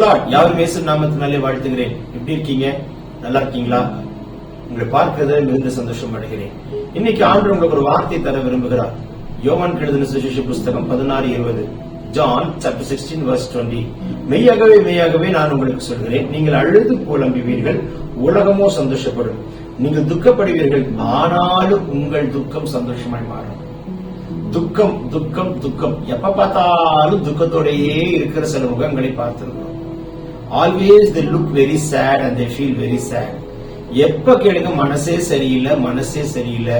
Lord யாரும் இயேசு நாமத்தினாலே வாழ்த்துகிறேன். எப்படி இருக்கீங்க? நல்லா இருக்கீங்களா? உங்களை பார்க்கிறத மிகுந்த சந்தோஷம் அடைகிறேன். இன்னைக்கு ஆண்டு உங்களுக்கு ஒரு வார்த்தை தர விரும்புகிறார். யோவான் எழுதின சுசேஷ புஸ்தகம் பதினாறு இருபது. John chapter sixteen verse twenty மெய்யாகவே மெய்யாகவே நான் உங்களுக்கு சொல்கிறேன். நீங்கள் அழுது புலம்புவீர்கள் உலகமோ சந்தோஷப்படும். நீங்கள் துக்கப்படுவீர்கள் ஆனாலும் உங்கள் துக்கம் சந்தோஷமாய் மாறும். துக்கம் துக்கம் துக்கம். எப்ப பார்த்தாலும் துக்கத்தோடையே இருக்கிற சில முகங்களை பார்த்திருக்கிறோம். Always they look very sad and they feel very sad எப்ப கேளுங்க மனசே சரியில்லை மனசே சரியில்லை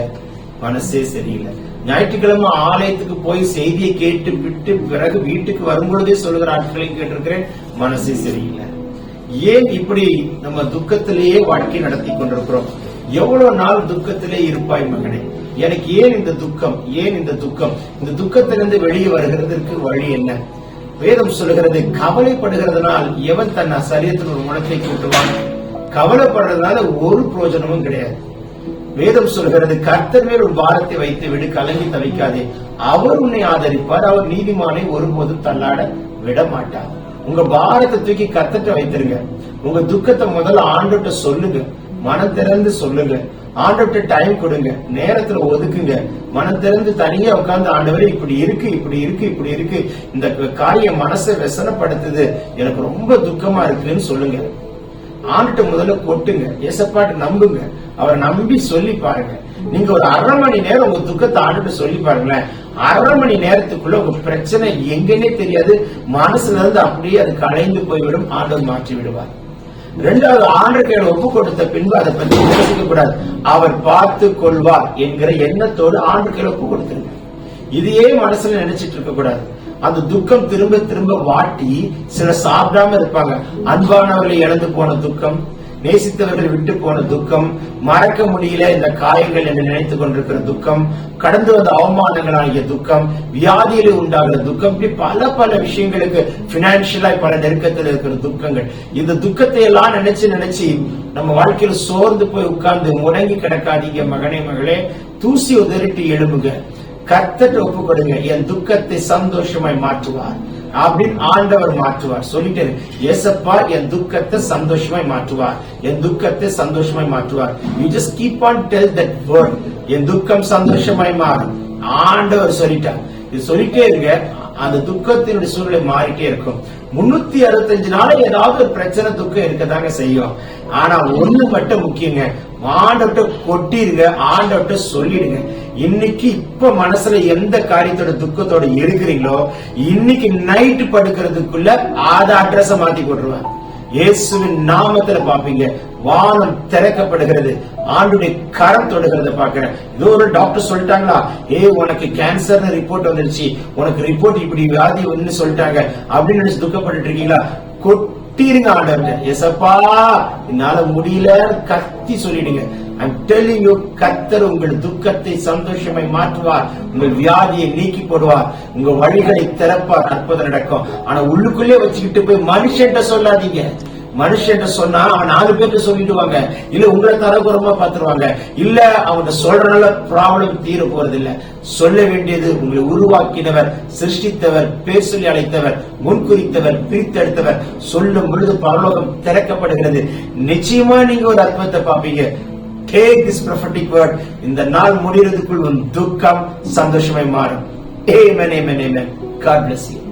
மனசே சரியில்லை. ஞாயிற்றுக்கிழமை ஆலயத்துக்கு போய் செய்தியை கேட்டு விட்டு பிறகு வீட்டுக்கு வரும்பொழுதே சொல்லுகிற ஆட்களையும் கேட்டிருக்கிறேன் மனசே சரியில்லை. ஏன் இப்படி நம்ம துக்கத்திலேயே வாழ்க்கை நடத்தி கொண்டிருக்கிறோம்? எவ்வளவு நாள் துக்கத்திலே இருப்பாய் மகனே? எனக்கு ஏன் இந்த துக்கம்? ஏன் இந்த துக்கம்? இந்த துக்கத்திலிருந்து வெளியே வருகிறதுக்கு வழி என்ன? வேதம் சொல்லுகிறது கவலைப்படுகிறதுனால் எவன் தன் சரீரத்தில் ஒரு முனத்தை கூட்டுவான்? கவலைப்படுறதுனால ஒரு பிரயோஜனமும் கிடையாது. வேதம் சொல்கிறது கர்த்தர் மேல் ஒரு பாரத்தை வைத்து விடு கலங்கி தவிக்காதே. அவர் உன்னை ஆதரிப்பார் அவர் நீதிமானை ஒருபோதும் தள்ளாட விட மாட்டார் உங்க பாரத்தை தூக்கி கர்த்தட்ட வைத்திருங்க. உங்க துக்கத்தை முதல்ல ஆண்டுகிட்ட சொல்லுங்க. மன திறந்து சொல்லுங்க. ஆண்டவர்கிட்ட டைம் கொடுங்க. நேரத்துல ஒதுக்குங்க. மன திறந்து தனியா உட்கார்ந்து ஆண்டவரே இப்படி இருக்கு இப்படி இருக்கு இப்படி இருக்கு. இந்த காரியம் மனசை வெசனப்படுத்துது. எனக்கு ரொம்ப துக்கமா இருக்குன்னு சொல்லுங்க. ஆண்டுட்டு முதல்ல கொட்டுங்க. எசப்பாட்டு நம்புங்க. அவரை நம்பி சொல்லி பாருங்க. நீங்க ஒரு அரை மணி நேரம் உங்க துக்கத்தை ஆண்டுட்டு சொல்லி பாருங்களேன். அரை மணி நேரத்துக்குள்ள உங்க பிரச்சனை எங்கன்னே தெரியாது. மனசுல இருந்து அப்படியே அது கலைந்து போய்விடும். ஆண்டவர் மாற்றி விடுவார் ரெண்டாவது ஆண்டு ஒப்பு கொடுத்த பின்பு அதை பற்றி யோசிக்க கூடாது. அவர் பார்த்து கொள்வார் என்கிற எண்ணத்தோடு ஆண்டு ஒப்பு கொடுத்துருங்க இதையே மனசுல நினைச்சிட்டு இருக்க கூடாது. அந்த துக்கம் திரும்ப திரும்ப வாட்டி சில சாப்பிடாம இருப்பாங்க. அன்பானவர்களை இழந்து போன துக்கம் நேசித்தவர்கள் விட்டு போன துக்கம் மறக்க முடியல இந்த காயங்கள் என்று நினைத்துக் கொண்டிருக்கிற துக்கம் கடந்து வந்த அவமானங்களாகிய துக்கம் வியாதியில உண்டாகிற துக்கம் இப்படி பல பல விஷயங்களுக்கு பினான்சியலா பல நெருக்கத்தில் இருக்கிற துக்கங்கள். இந்த துக்கத்தை எல்லாம் நினைச்சு நினைச்சு நம்ம வாழ்க்கையில சோர்ந்து போய் உட்கார்ந்து முடங்கி கிடக்காதீங்க மகனே மகளே. தூசி உதறிட்டு எழும்புங்க. கத்தட்டு ஒப்பு கொடுங்க என் துக்கத்தை சந்தோஷமாய் மாற்றுவார். அப்படின்னு ஆண்டவர் மாற்றுவார். சொல்லிட்டு ஏசப்பா என் துக்கத்தை சந்தோஷமாய் மாற்றுவார். என் துக்கத்தை சந்தோஷமாய் மாற்றுவார். You just keep on tell that word என் துக்கம் சந்தோஷமாய் மாறும். ஆண்டவர் சொல்லிட்டார். இது சொல்லிட்டே இருக்க அந்த துக்கத்தினுடைய சூழ்நிலை மாறிட்டே இருக்கும். முன்னூத்தி அறுபத்தஞ்சு நாள் ஏதாவது ஒரு பிரச்சனை துக்கம் இருக்கதாங்க செய்யும். ஆனா ஒண்ணு மட்டும் முக்கியங்க. ஆண்டவர்கிட்ட கொட்டிருங்க ஆண்டவர்கிட்ட சொல்லிடுங்க. இன்னைக்கு இப்ப மனசுல எந்த காரியத்தோட துக்கத்தோட இருக்கிறீங்களோ இன்னைக்கு நைட்டு படுக்கிறதுக்குள்ள ஆத அட்ரஸ மாத்தி போட்டுருவேன் இயேசுவின் நாமத்துல பாப்பீங்க வானம் திறக்கப்படுகிறது. ஆண்டுடைய கரம் தொடுகிறத பாக்குறேன் ஏதோ ஒரு டாக்டர் சொல்லிட்டாங்களா? ஏ உனக்கு கேன்சர்னு ரிப்போர்ட் வந்துருச்சு. உனக்கு ரிப்போர்ட் இப்படி வியாதி ஒன்னு சொல்லிட்டாங்க. அப்படின்னு நினைச்சு துக்கப்பட்டு இருக்கீங்களா? கொட்டிருங்க ஆண்டவர்கிட்ட எசப்பா என்னால முடியல. கத்தி சொல்லிடுங்க. I'm telling உங்கள் துக்கத்தை சந்தோஷமாய் மாற்றுவார். உங்கள் வியாதியை நீக்கி போடுவார். உங்க வழிகளை திறப்பார். அற்புதம் நடக்கும். ஆனா உள்ளுக்குள்ளே வச்சுக்கிட்டு போய் மனுஷன்ட்ட சொல்லாதீங்க. மனுஷன் சொன்னா அவன் நாலு பேர்ட்ட சொல்லிடுவாங்க இல்ல உங்களை தரகுறமா பாத்துருவாங்க. இல்ல அவங்க சொல்றனால ப்ராப்ளம் தீர போறது இல்ல சொல்ல வேண்டியது உங்களை உருவாக்கினவர் சிருஷ்டித்தவர் பேர் சொல்லி அழைத்தவர் முன்குறித்தவர் பிரித்தெடுத்தவர். சொல்லும் பொழுது பரலோகம் திறக்கப்படுகிறது. நிச்சயமா நீங்க ஒரு அற்புதத்தை பாப்பீங்க டேக் திஸ் ப்ரொஃபட்டிக் வேர்ட் இந்த நாள் முடிகிறதுக்குள் உன் துக்கம் சந்தோஷமாய் மாறும். Amen, amen, amen. God bless you